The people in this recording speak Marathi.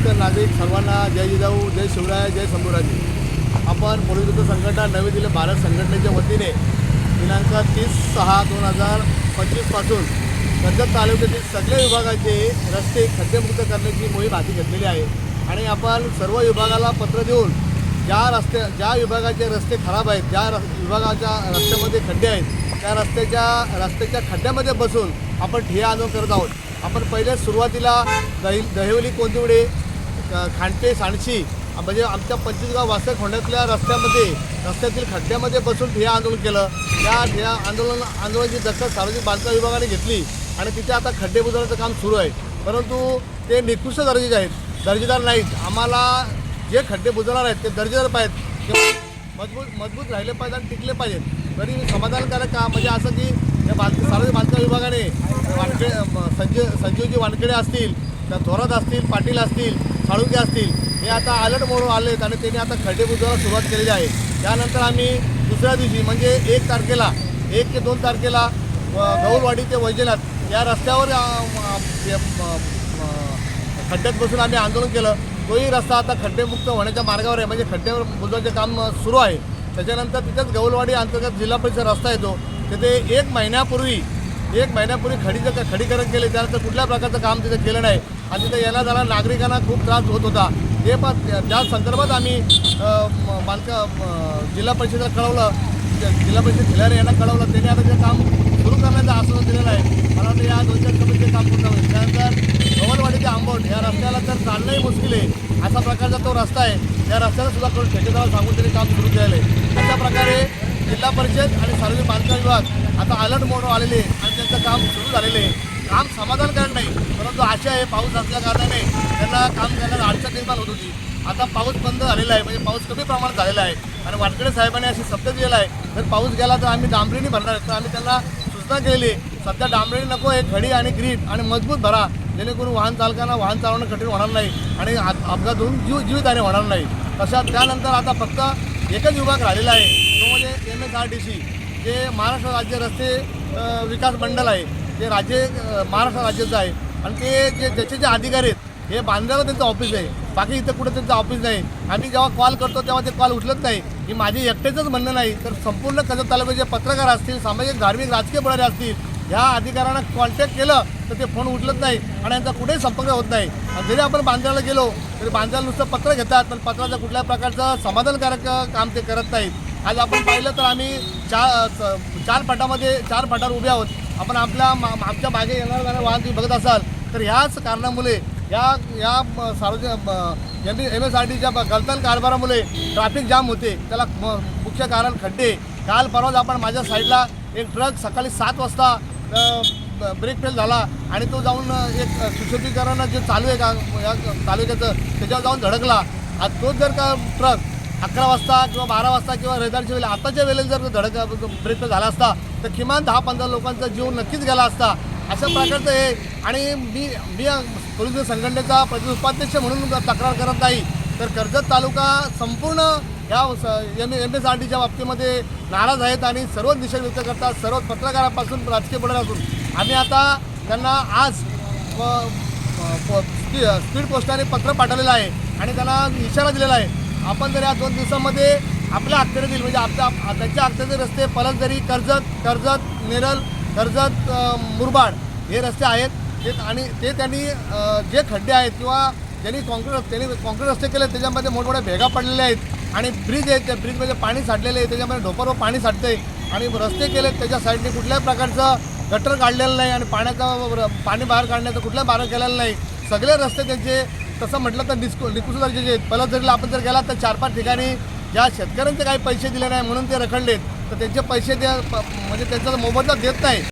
महाराष्ट्र नागरिक सर्वांना जय जिजाऊ जय शिवराय जय शंभूराजे आपण पोलीस युद्ध संघटना नवी दिल्ली भारत संघटनेच्या वतीने दिनांक तीस सहा दोन हजार पंचवीसपासून कर्जत तालुक्यातील सगळ्या विभागाचे रस्ते खड्डेमुक्त करण्याची मोहीम हाती घेतलेली आहे. आणि आपण सर्व विभागाला पत्र देऊन ज्या रस्ते ज्या विभागाचे रस्ते खराब आहेत ज्या रस् विभागाच्या रस्त्यामध्ये खड्डे आहेत त्या रस्त्याच्या रस्त्याच्या खड्ड्यामध्ये बसून आपण ठिय्या आंदोलन करत आहोत. आपण पहिले सुरुवातीला दहि दहिवली कोंदिवडे खांडते सांडशी म्हणजे आमच्या पंचवीसगाव वासक खोंड्यातल्या रस्त्यामध्ये रस्त्यातील खड्ड्यामध्ये बसून ठिया आंदोलन केलं. त्या ठिया आंदोलन आंदोलनाची दखल सार्वजनिक बांधकाम विभागाने घेतली आणि तिथे आता खड्डे बुजवण्याचं काम सुरू आहे. परंतु ते निकृष्ट दर्जेचे आहेत. दर्जेदार नाहीत. आम्हाला जे खड्डे बुजवणार आहेत ते दर्जेदार पाहिजेत. ते मजबूत मजबूत राहिले पाहिजे आणि टिकले पाहिजेत. तरी समाधानकारक का म्हणजे असं की या बांध सार्वजनिक बांधकाम विभागाने वानखे संजीव संजय संजीवजी वानखेडे असतील त्या थोरात असतील पाटील असतील साळुंके असतील हे आता अलर्ट म्हणून आहेत आणि त्यांनी आता खड्डे बुजवायला सुरुवात केलेली आहे. त्यानंतर आम्ही दुसऱ्या दिवशी म्हणजे एक तारखेला एक ते दोन तारखेला गौरवाडी ते वैजनाथ या रस्त्यावर खड्ड्यात बसून आम्ही आंदोलन केलं. तोही रस्ता आता खड्डेमुक्त होण्याच्या मार्गावर आहे म्हणजे खड्ड्यावर बुजवायचे काम सुरू आहे. त्याच्यानंतर तिथेच गौलवाडी अंतर्गत जिल्हा परिषद रस्ता येतो. तिथे एक महिन्यापूर्वी एक महिन्यापूर्वी खडीचं खडीकरण केले त्यानंतर कुठल्या प्रकारचं काम तिथे केलं नाही. आणि तिथे येण्या जाणार नागरिकांना खूप त्रास होत होता. ते पण त्या- संदर्भात आम्ही अ, म- जिल्हा परिषदेला कळवलं. जिल्हा परिषद खिलारे यांना कळवलं. त्यांनी आता ते काम सुरू करण्याचं आश्वासन दिलेलं आहे. मला वाटतं या दोन चार ते काम पूर्ण होईल. त्यानंतर गवनवाडी ते आंबट या रस्त्याला तर चालणंही मुश्किल आहे. असा प्रकारचा तो रस्ता आहे. त्या रस्त्याला सुद्धा करून ठेकेदाराला सांगून त्यांनी काम सुरू केलेलं आहे. अशा प्रकारे जिल्हा परिषद आणि सार्वजनिक बांधकाम विभाग आता अलर्ट मोड आलेले आहे. त्यांचं काम सुरू झालेलं आहे. काम समाधानकारक नाही परंतु आशा आहे पाऊस असल्या कारणाने त्यांना काम करण्यात अडचण निर्माण होत होती. आता पाऊस बंद झालेला आहे म्हणजे पाऊस कमी प्रमाणात झालेला आहे. आणि वाटकडे साहेबांनी अशी शब्द दिलेला आहे जर पाऊस गेला तर आम्ही डांबरीने भरणार आहे. तर आम्ही त्यांना सूचना केलेली सध्या डांबरीने नको आहे खडी आणि ग्रीप आणि मजबूत भरा. जेणेकरून वाहन चालकांना वाहन चालवणं कठीण होणार नाही आणि अपघात होऊन जीव जीवितहानी होणार नाही. तशा त्यानंतर आता फक्त एकच विभाग राहिलेला आहे तो म्हणजे M S R T C जे महाराष्ट्र राज्य रस्ते विकास मंडळ आहे ते राज्य महाराष्ट्र राज्याचं आहे. आणि ते जे ज्याचे जे अधिकारी आहेत हे बांद्र्याला त्यांचं ऑफिस आहे. बाकी इथं कुठं त्यांचं ऑफिस नाही. आम्ही जेव्हा कॉल करतो तेव्हा ते कॉल उचलत नाही. ही माझी एकटेचंच म्हणणं नाही. तर संपूर्ण कर्जत तालुक्याचे पत्रकार असतील सामाजिक धार्मिक राजकीय पुढारी असतील ह्या अधिकाऱ्यांना कॉन्टॅक्ट केलं तर ते फोन उचलत नाही आणि यांचा कुठेही संपर्क होत नाही. आणि जरी आपण बांद्र्याला गेलो तरी बांद्र्याला नुसतं पत्र घेतात पण पत्राचं कुठल्या प्रकारचं समाधानकारक काम ते करत नाहीत. आज आपण पाहिलं तर आम्ही चार चार फाटामध्ये चार फाटावर उभे आहोत. आपण आपल्या मा- आमच्या मागे येणार जाणार वाहन तुम्ही बघत असाल तर ह्याच कारणामुळे या या सार्वजनिक एम एम एस आर टीच्या गलतान कारभारामुळे ट्रॅफिक जाम होते. त्याला म- मुख्य कारण खड्डे. काल परवाच आपण माझ्या साईडला एक ट्रक सकाळी सात वाजता ब्रेक फेल झाला आणि तो जाऊन एक सुशोभीकरण जे चालू आहे का या तालुक्याचं त्याच्यावर जाऊन धडकला. आज तोच जर का ट्रक अकरा वाजता किंवा बारा वाजता किंवा रविवारच्या वेळेला आताच्या वेळेला जर धडक ब्रेक झाला असता तर किमान दहा पंधरा लोकांचा जीव नक्कीच गेला असता. अशा प्रकारचं हे आणि मी मी पोलीस संघटनेचा प्रति उपाध्यक्ष म्हणून तक्रार करत नाही तर कर्जत तालुका संपूर्ण ह्या एम एम एस आर टीच्या बाबतीमध्ये नाराज आहेत आणि सर्वच निषेध व्यक्त करतात. सर्व पत्रकारापासून राजकीय पुढाऱ्यापासून आम्ही आता त्यांना आज प- स्पीड पोस्टाने पत्र पाठवलेलं आहे आणि त्यांना इशारा दिलेला आहे. आपण जर या दोन दिवसामध्ये आपल्या अखत्यारीतील म्हणजे आपल्या त्यांच्या अखत्यारीतील रस्ते पलसदरी कर्जत कर्जत नेरल कर्जत मुरबाड हे रस्ते आहेत. ते आणि ते त्यांनी जे खड्डे आहेत किंवा ज्यांनी कॉन्क्रीट त्यांनी कॉन्क्रीट रस्ते केले त्याच्यामध्ये मोठमोठ्या भेगा पडलेल्या आहेत. आणि ब्रिज आहेत त्या ब्रिजमध्ये पाणी साठलेलं आहे त्याच्यामध्ये ढोपरवर पाणी साठते आणि रस्ते केले त्याच्या साईडने कुठल्याही प्रकारचं गटर काढलेलं नाही आणि पाण्याचं पाणी बाहेर काढण्याचं कुठल्या बाहेर केलेलं नाही. सगळे रस्ते त्यांचे तसं म्हटलं तर डिस्को निकुस जे पहिला पहिलं जरी आपण जर गेलात तर चार पाच ठिकाणी ज्या शेतकऱ्यांचे काही पैसे दिले नाही म्हणून ते रखडलेत तर त्यांचे पैसे द्या प- म्हणजे त्यांचा मोबदला देत नाही.